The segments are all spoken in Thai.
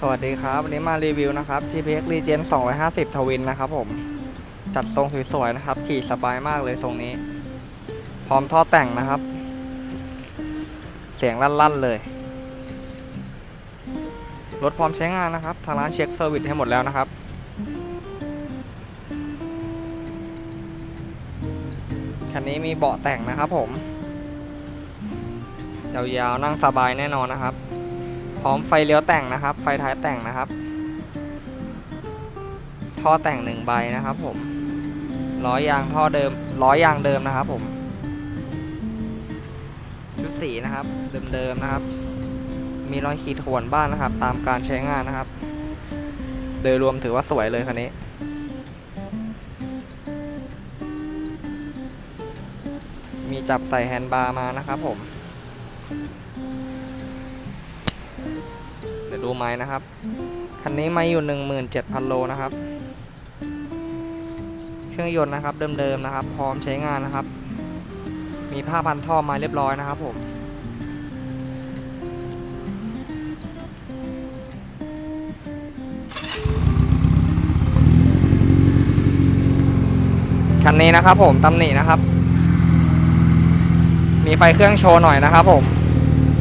สวัสดีครับ วันนี้มารีวิวนะครับ GPX Regen 250ทวินนะครับผม จัดทรงสวยๆนะครับ ขี่สบายมากเลยทรงนี้ พร้อมท่อแต่งนะครับ เสียงลั่นๆเลย รถพร้อมใช้งานนะครับ ทางร้านเช็คเซอร์วิสให้หมดแล้วนะครับ คันนี้มีเบาะแต่งนะครับผมยาวๆนั่งสบายแน่นอนนะครับ พร้อมไฟเลี้ยวแต่งนะครับ ไฟท้ายแต่งนะครับ ท่อแต่งหนึ่งใบนะครับผมล้อยางท่อเดิมล้อยางเดิมนะครับผม ชุดสีนะครับ เดิมๆนะครับ มีรอยขีดข่วนบ้านนะครับ ตามการใช้งานนะครับ โดยรวมถือว่าสวยเลยคันนี้มีจับใส่แฮนด์บาร์มานะครับผม เดี๋ยวดูไม้นะครับ คันนี้ไม้อยู่ 17,000 โลนะครับ เครื่องยนต์นะครับเดิมๆนะครับ พร้อมใช้งานนะครับ มีผ้าพันท่อมาเรียบร้อยนะครับผมคันนี้นะครับผมตำหนินะครับ มีไฟเครื่องโชว์หน่อยนะครับผม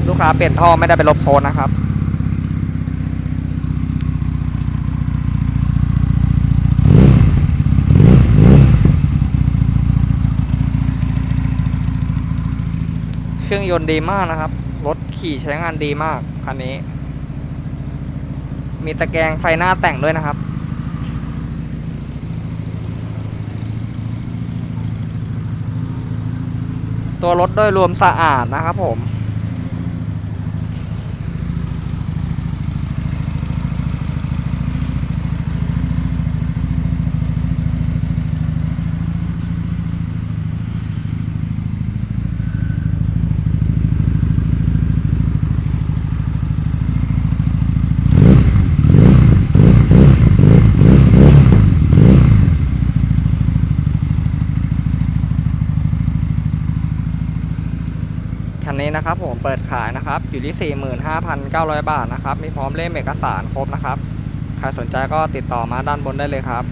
ลูกค้าเปลี่ยนท่อไม่ได้ไปลบโคนนะครับ เครื่องยนต์ดีมากนะครับ รถขี่ใช้งานดีมากคันนี้ มีตะแกรงไฟหน้าแต่งด้วยนะครับ ตัวรถโดยรวมสะอาดนะครับผม คันนี้นะครับผมเปิดขายนะครับอยู่ที่ 45,900 บาทนะครับมีพร้อมเล่มเอกสารครบนะครับใครสนใจก็ติดต่อมาด้านบนได้เลยครับ